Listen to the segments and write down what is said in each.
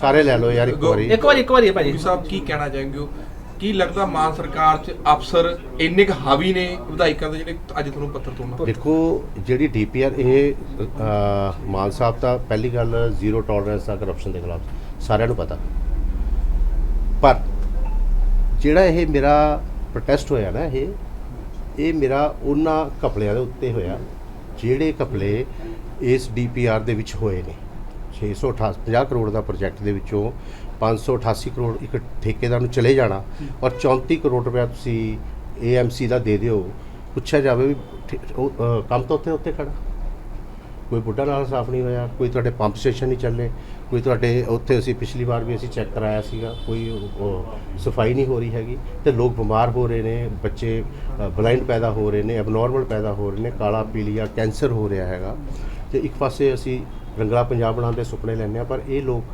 ਸਾਰੇ ਲੈ ਲਓ ਯਾਰ ਇੱਕ ਵਾਰੀ। ਇੱਕ ਵਾਰੀ ਇੱਕ ਵਾਰੀ ਹੈ ਭਾਜੀ ਜੀ ਸਾਹਿਬ ਕੀ ਕਹਿਣਾ ਚਾਹਾਂਗੇ? ਹੋ ਕੀ ਲੱਗਦਾ ਮਾਨ ਸਰਕਾਰ 'ਚ ਅਫਸਰ ਇੰਨੇ ਕੁ ਹਾਵੀ ਨੇ ਵਿਧਾਇਕਾਂ ਦੇ ਜਿਹੜੇ ਅੱਜ ਤੁਹਾਨੂੰ ਪੱਤਰ ਤੋੜਨਾ ਦੇਖੋ ਜਿਹੜੀ ਡੀਪੀਆਰ ਇਹ ਮਾਨ ਸਾਹਿਬ ਤਾਂ ਪਹਿਲੀ ਗੱਲ ਜ਼ੀਰੋ ਟੋਲਰੈਂਸ ਆ ਕਰਪਸ਼ਨ ਦੇ ਖਿਲਾਫ ਸਾਰਿਆਂ ਨੂੰ ਪਤਾ। ਪਰ ਜਿਹੜਾ ਇਹ ਮੇਰਾ ਪ੍ਰੋਟੈਸਟ ਹੋਇਆ ਨਾ ਇਹ ਇਹ ਮੇਰਾ ਉਹਨਾਂ ਕਪਲਿਆਂ ਦੇ ਉੱਤੇ ਹੋਇਆ ਜਿਹੜੇ ਕਪਲੇ ਇਸ ਡੀਪੀਆਰ ਦੇ ਵਿੱਚ ਹੋਏ ਨੇ। 650 ਕਰੋੜ ਦਾ ਪ੍ਰੋਜੈਕਟ ਦੇ ਵਿੱਚੋਂ 588 ਕਰੋੜ ਇੱਕ ਠੇਕੇਦਾਰ ਨੂੰ ਚਲੇ ਜਾਣਾ ਔਰ 34 ਕਰੋੜ ਰੁਪਏ ਤੁਸੀਂ ਏਐਮਸੀ ਦਾ ਦੇ ਦਿਓ ਪੁੱਛਿਆ ਜਾਵੇ ਵੀ ਠੇ- ਉਹ, ਕੰਮ ਤਾਂ ਉੱਥੇ ਉੱਥੇ ਖੜਾ। ਕੋਈ ਬੁੱਢਾ ਨਾਲ ਸਾਫ਼ ਨਹੀਂ ਹੋਇਆ ਕੋਈ ਤੁਹਾਡੇ ਪੰਪ ਸਟੇਸ਼ਨ ਨਹੀਂ ਚੱਲੇ ਕੋਈ ਤੁਹਾਡੇ ਉੱਥੇ ਅਸੀਂ ਪਿਛਲੀ ਵਾਰ ਵੀ ਅਸੀਂ ਚੈੱਕ ਕਰਾਇਆ ਸੀਗਾ ਕੋਈ ਸਫ਼ਾਈ ਨਹੀਂ ਹੋ ਰਹੀ ਹੈਗੀ ਤੇ ਲੋਕ ਬਿਮਾਰ ਹੋ ਰਹੇ ਨੇ ਬੱਚੇ ਬਲਾਈਂਡ ਪੈਦਾ ਹੋ ਰਹੇ ਨੇ ਐਬਨੋਰਮਲ ਪੈਦਾ ਹੋ ਰਹੇ ਨੇ ਕਾਲਾ ਪੀਲੀਆ ਕੈਂਸਰ ਹੋ ਰਿਹਾ ਹੈਗਾ। ਤੇ ਇੱਕ ਪਾਸੇ ਅਸੀਂ ਰੰਗਲਾ ਪੰਜਾਬ ਬਣਾਉਣ ਦੇ ਸੁਪਨੇ ਲੈਂਦੇ ਆ ਪਰ ਇਹ ਲੋਕ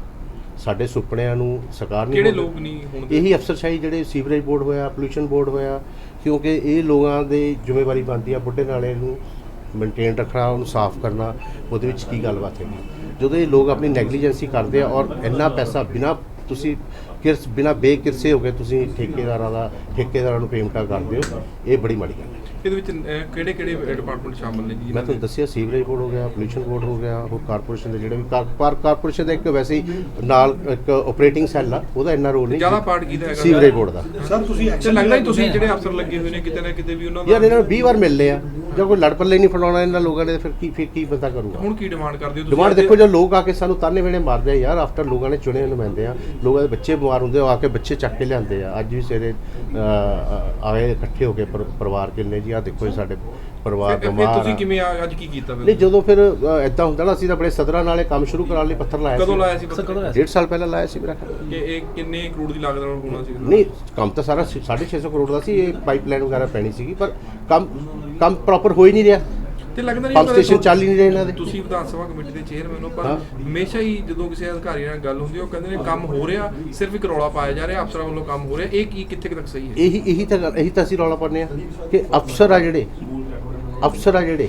ਸਾਡੇ ਸੁਪਨਿਆਂ ਨੂੰ ਸਾਕਾਰ ਨਹੀਂ ਕਿਹੜੇ ਲੋਕ ਨਹੀਂ ਹੁਣ? ਇਹੀ ਅਫਸਰਸ਼ਾਹੀ ਜਿਹੜੇ ਸੀਵਰੇਜ ਬੋਰਡ ਹੋਇਆ ਪੋਲੂਸ਼ਨ ਬੋਰਡ ਹੋਇਆ ਕਿਉਂਕਿ ਇਹ ਲੋਕਾਂ ਦੇ ਜ਼ਿੰਮੇਵਾਰੀ ਬਣਦੀ ਆ ਬੁੱਢੇ ਨਾਲੇ ਨੂੰ ਮੇਨਟੇਨ ਰੱਖਣਾ ਉਹਨੂੰ ਸਾਫ਼ ਕਰਨਾ ਉਹਦੇ ਵਿੱਚ ਕੀ ਗੱਲਬਾਤ ਹੈਗੀ ਜਦੋਂ ਇਹ ਲੋਕ ਆਪਣੀ ਨੈਗਲੀਜੈਂਸੀ ਕਰਦੇ ਆ ਔਰ ਇੰਨਾ ਪੈਸਾ ਬਿਨਾ ਤੁਸੀਂ ਕਿਰਸ ਬਿਨਾ ਬੇਕਿਰਸੇ ਹੋ ਕੇ ਤੁਸੀਂ ਠੇਕੇਦਾਰਾਂ ਦਾ ਠੇਕੇਦਾਰਾਂ ਨੂੰ ਪੇਮੈਂਟਾਂ ਕਰਦੇ ਹੋ ਇਹ ਬੜੀ ਮਾੜੀ ਗੱਲ ਹੈ। ਇਹਦੇ ਵਿੱਚ ਕਿਹੜੇ ਕਿਹੜੇ ਡਿਪਾਰਟਮੈਂਟ ਸ਼ਾਮਲ ਨੇ ਜੀ ਮੈਂ ਤੁਹਾਨੂੰ ਦੱਸਿਆ ਸੀਵਰੇਜ ਬੋਰਡ ਹੋ ਗਿਆ ਪੋਲੂਸ਼ਨ ਬੋਰਡ ਹੋ ਗਿਆ ਹੋਰ ਕਾਰਪੋਰੇਸ਼ਨ ਦੇ ਜਿਹੜੇ ਵੀ ਕਾਰ- ਕਾਰ ਕਾਰਪੋਰੇਸ਼ਨ ਦਾ ਇੱਕ ਵੈਸੇ ਹੀ ਨਾਲ ਇੱਕ ਆਪਰੇਟਿੰਗ ਸੈੱਲ ਆ ਉਹਦਾ ਇੰਨਾ ਰੋਲ ਨਹੀਂ ਜ਼ਿਆਦਾ ਪਾਰਟ ਕਿਹਦਾ ਹੈਗਾ? ਸੀਵਰੇਜ ਬੋਰਡ ਦਾ। ਸਰ ਤੁਸੀਂ ਐਕਸ਼ਨ ਲੱਗਦਾ ਹੀ ਤੁਸੀਂ ਜਿਹੜੇ ਅਫਸਰ ਲੱਗੇ ਹੋਏ ਨੇ ਕਿਤੇ ਨਾ ਕਿਤੇ ਵੀ ਉਹਨਾਂ ਯਾਰ ਦਾ ਇਹਨਾਂ ਨੂੰ 20 ਵਾਰ ਮਿਲ ਲਿਆ ਜੇ ਕੋਈ ਲੜ ਪੱਲੇ ਨਹੀਂ ਫੜਾਉਣਾ ਇਹਨਾਂ ਲੋਕਾਂ ਨੇ ਫਿਰ ਕੀ ਫਿਰ ਕੀ ਬੰਦਾ ਕਰੂਗਾ? ਹੁਣ ਕੀ ਡਿਮਾਂਡ ਕਰਦੇ ਹੋ ਤੁਸੀਂ ਡਿਮਾਂਡ? ਦੇਖੋ ਜੋ ਲੋਕ ਆ ਕੇ ਸਾਨੂੰ ਤਾਨੇ ਵੇਣੇ ਮਾਰਦੇ ਆ ਯਾਰ ਆਫਟਰ ਲੋਕਾਂ ਨੇ ਚੁਣੇ ਨੁਮਾਇੰਦੇ ਆ ਲੋਕਾਂ ਦੇ ਬੱਚੇ ਬਿਮਾਰ ਹੁੰਦੇ ਆ, ਉਹ ਆ ਕੇ ਬੱਚੇ ਚੱਕ ਕੇ ਲਿਆਂਦੇ ਆ ਅੱਜ ਵੀ ਸਵੇਰੇ ਅਹ, ਆਏ ਇਕੱਠੇ ਹੋ ਕੇ ਪਰ- ਪਰਿਵਾਰ ਕਿੰਨੇ ਜੀ ਆ ਦੇਖੋ ਜੀ ਸਾਡੇ ਪਰਿਵਾਰ ਫਿਰ- ਬਿਮਾਰ ਤੁਸੀਂ। ਕਿਵੇਂ ਆ- ਅੱਜ ਕੀ ਕੀਤਾ ਫਿਰ ਨਹੀਂ ਜਦੋਂ ਫਿਰ ਐਦਾਂ ਹੁੰਦਾ ਨਾ ਅਸੀਂ ਤਾਂ ਆਪਣੇ ਸਦਰਾਂ ਨਾਲੇ ਕੰਮ ਸ਼ੁਰੂ ਕਰਾਉਣ ਲਈ ਪੱਥਰ ਲਾਇਆ ਕਦੋਂ। ਲਾਇਆ ਸੀ ਲਾਇਆ? ਡੇਢ ਸਾਲ ਪਹਿਲਾਂ ਲਾਇਆ ਸੀ ਮੇਰਾ ਖਿਆਲ। ਕਿ ਇਹ ਕਿੰਨੇ ਕਰੋੜ ਦੀ ਲਾਗਤ ਨਾਲ ਹੋਣਾ ਸੀ ਨਹੀਂ ਕੰਮ ਤਾਂ ਸਾਰਾ 650 ਕਰੋੜ ਦਾ ਸੀ ਇਹ ਪਾਈਪਲਾਈਨ ਵਗੈਰਾ ਪੈਣੀ ਸੀਗੀ ਪਰ ਕੰਮ ਕੰਮ ਪ੍ਰੋਪਰ ਹੋ ਹੀ ਨਹੀਂ ਰਿਹਾ ਤੇ ਲੱਗਦਾ ਨਹੀਂ ਪੰਪ ਸਟੇਸ਼ਨ ਚੱਲ ਹੀ ਨਹੀਂ ਰਹੇ ਇਹਨਾਂ ਦੇ ਤੁਸੀਂ ਵਿਧਾਨ ਸਭਾ ਕਮੇਟੀ ਦੇ ਚੇਅਰਮੈਨ ਹੋ ਪਰ। ਹਮੇਸ਼ਾ ਹੀ ਜਦੋਂ ਕਿਸੇ ਅਧਿਕਾਰੀ ਨਾਲ ਗੱਲ ਹੁੰਦੀ ਹੈ ਉਹ ਕਹਿੰਦੇ ਨੇ ਕੰਮ ਹੋ ਰਿਹਾ ਸਿਰਫ ਇੱਕ ਰੌਲਾ ਪਾਇਆ ਜਾ ਰਿਹਾ ਅਫਸਰਾਂ ਵੱਲੋਂ ਕੰਮ ਹੋ ਰਿਹਾ ਇਹ ਕੀ ਕਿੱਥੇ ਤੱਕ ਸਹੀ ਹੈ ਇਹੀ ਇਹੀ ਤਾਂ ਗੱਲ- ਇਹੀ ਤਾਂ ਅਸੀਂ ਰੌਲਾ ਪਾਉਂਦੇ ਆ ਕਿ ਅਫਸਰ ਆ ਜਿਹੜੇ ਅਫਸਰ ਆ ਜਿਹੜੇ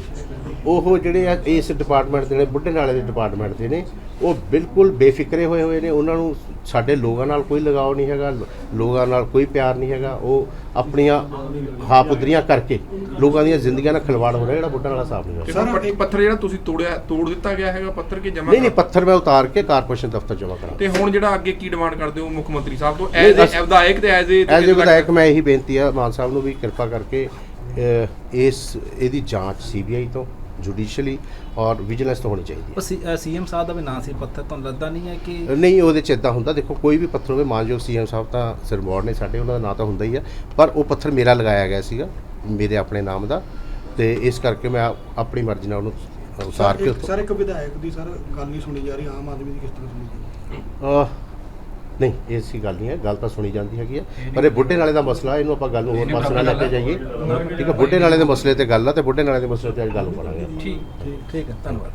ਉਹ ਜਿਹੜੇ ਆ ਇਸ ਡਿਪਾਰਟਮੈਂਟ ਦੇ ਨੇ ਬੁੱਢੇ ਨਾਲੇ ਦੇ ਡਿਪਾਰਟਮੈਂਟ ਦੇ ਨੇ ਉਹ ਬਿਲਕੁਲ ਬੇਫਿਕਰੇ ਹੋਏ ਹੋਏ ਨੇ ਉਹਨਾਂ ਨੂੰ ਸਾਡੇ ਲੋਕਾਂ ਨਾਲ ਕੋਈ ਲਗਾਓ ਨਹੀਂ ਹੈਗਾ ਲੋਕਾਂ ਨਾਲ ਕੋਈ ਪਿਆਰ ਨਹੀਂ ਹੈਗਾ ਉਹ ਆਪਣੀਆਂ ਹਾਪੁਦਰੀਆਂ ਕਰਕੇ ਲੋਕਾਂ ਦੀਆਂ ਜ਼ਿੰਦਗੀਆਂ ਨਾਲ ਖਿਲਵਾੜ ਹੋ ਰਿਹਾ ਜਿਹੜਾ ਬੁੱਢਾ ਨਾਲਾ ਸਾਫ਼ ਨਹੀਂ ਹੋ ਕਿ ਰਿਹਾ ਸਰ, ਪੱਥ- ਪੱਥਰ ਜਿਹੜਾ ਤੁਸੀਂ ਤੋੜਿਆ ਤੋੜ ਦਿੱਤਾ ਗਿਆ ਹੈਗਾ ਪੱਥਰ ਕੇ ਜਮਾ ਨਹੀਂ ਨਹੀਂ ਪੱਥਰ ਮੈਂ ਉਤਾਰ ਕੇ ਕਾਰਪੋਰੇਸ਼ਨ ਦਫ਼ਤਰ ਜਮ੍ਹਾਂ ਕਰਾਂ ਤੇ ਹੁਣ ਜਿਹੜਾ ਅੱਗੇ ਕੀ ਡਿਮਾਂਡ ਕਰਦੇ ਹੋ ਮੁੱਖ ਮੰਤਰੀ ਸਾਹਿਬ ਤੋਂ? ਐਜ਼ ਏ ਵਿਧਾਇਕ ਤੇ ਐਜ਼ ਏ ਐਜ਼ ਏ ਵਿਧਾਇਕ ਮੈਂ ਇਹੀ ਬੇਨਤੀ ਆ ਮਾਨ ਸਾਹਿਬ ਨੂੰ ਵੀ ਕਿਰਪਾ ਕਰਕੇ ਇਸ ਇਹਦੀ ਜਾਂਚ ਸੀਬੀਆਈ ਤੋਂ ਜੁਡੀਸ਼ੀਅਲੀ ਔਰ ਵਿਜੀਲੈਂਸ ਤੋਂ ਹੋਣੀ ਚਾਹੀਦੀ ਉਹ ਸੀਐਮ ਸਾਹਿਬ ਦਾ ਵੀ ਨਾਂ ਸੀ ਪੱਥਰ ਤੁਹਾਨੂੰ ਲੱਗਦਾ ਨਹੀਂ ਹੈ ਕਿ ਹੈ ਨਹੀਂ ਉਹਦੇ ਚ ਇਦਾਂ ਹੁੰਦਾ ਦੇਖੋ ਕੋਈ ਵੀ ਪੱਥਰ ਹੋਵੇ ਮਾਨਯੋਗ ਸੀਐਮ ਸਾਹਿਬ ਤਾਂ ਸਿਰਮੌਰ ਨੇ ਸਾਡੇ ਉਹਨਾਂ ਦਾ ਨਾਂ ਤਾਂ ਹੁੰਦਾ ਹੀ ਆ ਪਰ ਉਹ ਪੱਥਰ ਮੇਰਾ ਲਗਾਇਆ ਗਿਆ ਸੀਗਾ ਮੇਰੇ ਆਪਣੇ ਨਾਮ ਦਾ ਤੇ ਇਸ ਕਰਕੇ ਮੈਂ ਆਪ- ਆਪਣੀ ਮਰਜ਼ੀ ਨਾਲ ਉਹਨੂੰ ਉਤਾਰ ਕੇ ਸਰ ਇੱਕ ਵਿਧਾਇਕ ਦੀ ਸਰ ਗੱਲ ਨਹੀਂ ਸੁਣੀ ਜਾ ਰਹੀ ਆਮ ਆਦਮੀ ਦੀ ਕਿਸ ਤਰ੍ਹਾਂ ਸੁਣੀ ਜਾ ਰਹੀ? ਨਹੀਂ ਐਸੀ ਗੱਲ ਨਹੀਂ ਹੈ ਗੱਲ ਤਾਂ ਸੁਣੀ ਜਾਂਦੀ ਹੈਗੀ ਆ ਪਰ ਇਹ ਬੁੱਢੇ ਨਾਲੇ ਦਾ ਮਸਲਾ ਇਹਨੂੰ ਆਪਾਂ ਗੱਲ ਨੂੰ ਹੋਰ ਪਾਸੇ ਨਾਲ ਲੈ ਕੇ ਜਾਈਏ। ਠੀਕ ਹੈ ਬੁੱਢੇ ਨਾਲੇ ਦੇ ਮਸਲੇ ਤੇ ਗੱਲ ਆ ਤੇ ਬੁੱਢੇ ਨਾਲੇ ਦੇ ਮਸਲੇ ਤੇ ਅੱਜ ਗੱਲ ਕਰਾਂਗੇ ਠੀਕ ਠੀਕ ਹੈ ਧੰਨਵਾਦ।